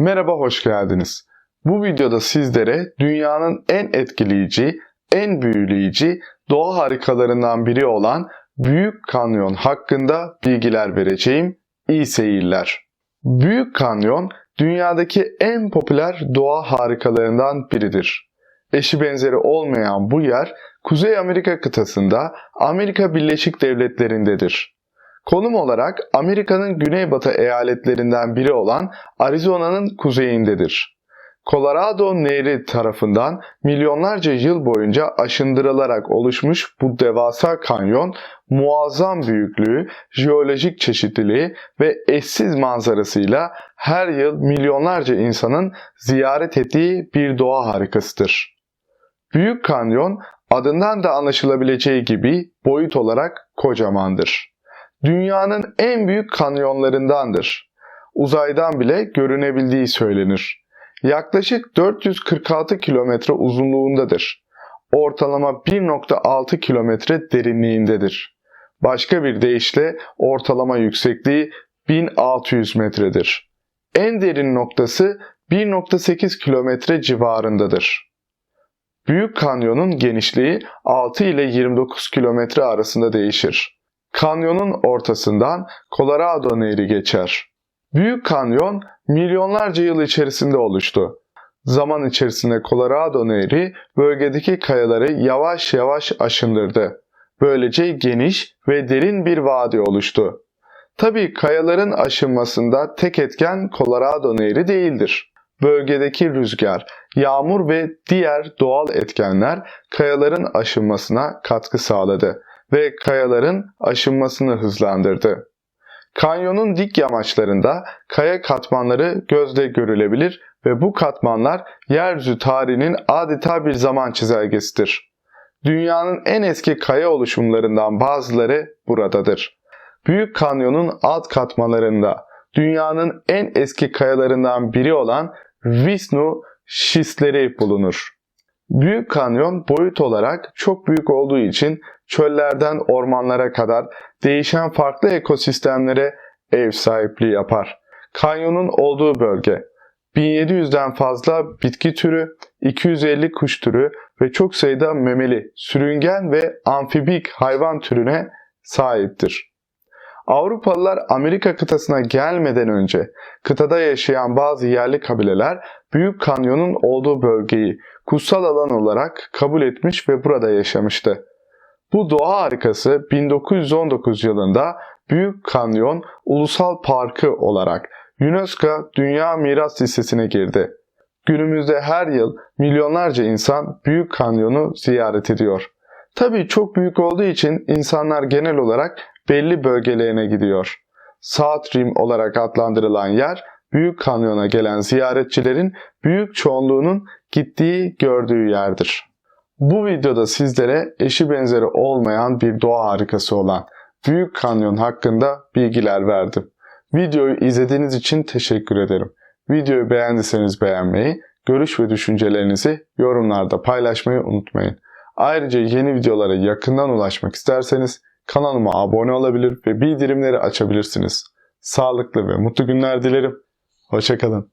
Merhaba, hoş geldiniz. Bu videoda sizlere dünyanın en etkileyici, en büyüleyici doğa harikalarından biri olan Büyük Kanyon hakkında bilgiler vereceğim. İyi seyirler. Büyük Kanyon dünyadaki en popüler doğa harikalarından biridir. Eşi benzeri olmayan bu yer Kuzey Amerika kıtasında Amerika Birleşik Devletleri'ndedir. Konum olarak Amerika'nın güneybatı eyaletlerinden biri olan Arizona'nın kuzeyindedir. Colorado Nehri tarafından milyonlarca yıl boyunca aşındırılarak oluşmuş bu devasa kanyon, muazzam büyüklüğü, jeolojik çeşitliliği ve eşsiz manzarasıyla her yıl milyonlarca insanın ziyaret ettiği bir doğa harikasıdır. Büyük Kanyon adından da anlaşılabileceği gibi boyut olarak kocamandır dünyanın en büyük kanyonlarındandır. Uzaydan bile görünebildiği söylenir. Yaklaşık 446 kilometre uzunluğundadır. Ortalama 1.6 kilometre derinliğindedir. Başka bir deyişle ortalama yüksekliği 1600 metredir. En derin noktası 1.8 kilometre civarındadır. Büyük Kanyon'un genişliği 6 ile 29 kilometre arasında değişir. Kanyonun ortasından Colorado Nehri geçer. Büyük Kanyon milyonlarca yıl içerisinde oluştu. Zaman içerisinde Colorado Nehri bölgedeki kayaları yavaş yavaş aşındırdı. Böylece geniş ve derin bir vadi oluştu. Tabi kayaların aşınmasında tek etken Colorado Nehri değildir. Bölgedeki rüzgar, yağmur ve diğer doğal etkenler kayaların aşınmasına katkı sağladı ve kayaların aşınmasını hızlandırdı. Kanyonun dik yamaçlarında kaya katmanları gözle görülebilir ve bu katmanlar yeryüzü tarihinin adeta bir zaman çizelgesidir. Dünyanın en eski kaya oluşumlarından bazıları buradadır. Büyük Kanyon'un alt katmanlarında dünyanın en eski kayalarından biri olan Vishnu şistleri bulunur. Büyük Kanyon boyut olarak çok büyük olduğu için çöllerden ormanlara kadar değişen farklı ekosistemlere ev sahipliği yapar. Kanyonun olduğu bölge 1700'den fazla bitki türü, 250 kuş türü ve çok sayıda memeli, sürüngen ve amfibik hayvan türüne sahiptir. Avrupalılar Amerika kıtasına gelmeden önce kıtada yaşayan bazı yerli kabileler Büyük Kanyon'un olduğu bölgeyi kutsal alan olarak kabul etmiş ve burada yaşamıştı. Bu doğa harikası 1919 yılında Büyük Kanyon Ulusal Parkı olarak UNESCO Dünya Miras Listesi'ne girdi. Günümüzde her yıl milyonlarca insan Büyük Kanyon'u ziyaret ediyor. Tabii çok büyük olduğu için insanlar genel olarak belli bölgelerine gidiyor. South Rim olarak adlandırılan yer Büyük Kanyon'a gelen ziyaretçilerin büyük çoğunluğunun gittiği gördüğü yerdir. Bu videoda sizlere eşi benzeri olmayan bir doğa harikası olan Büyük Kanyon hakkında bilgiler verdim. Videoyu izlediğiniz için teşekkür ederim. Videoyu beğendiyseniz beğenmeyi, görüş ve düşüncelerinizi yorumlarda paylaşmayı unutmayın. Ayrıca yeni videolara yakından ulaşmak isterseniz kanalıma abone olabilir ve bildirimleri açabilirsiniz. Sağlıklı ve mutlu günler dilerim. Hoşçakalın.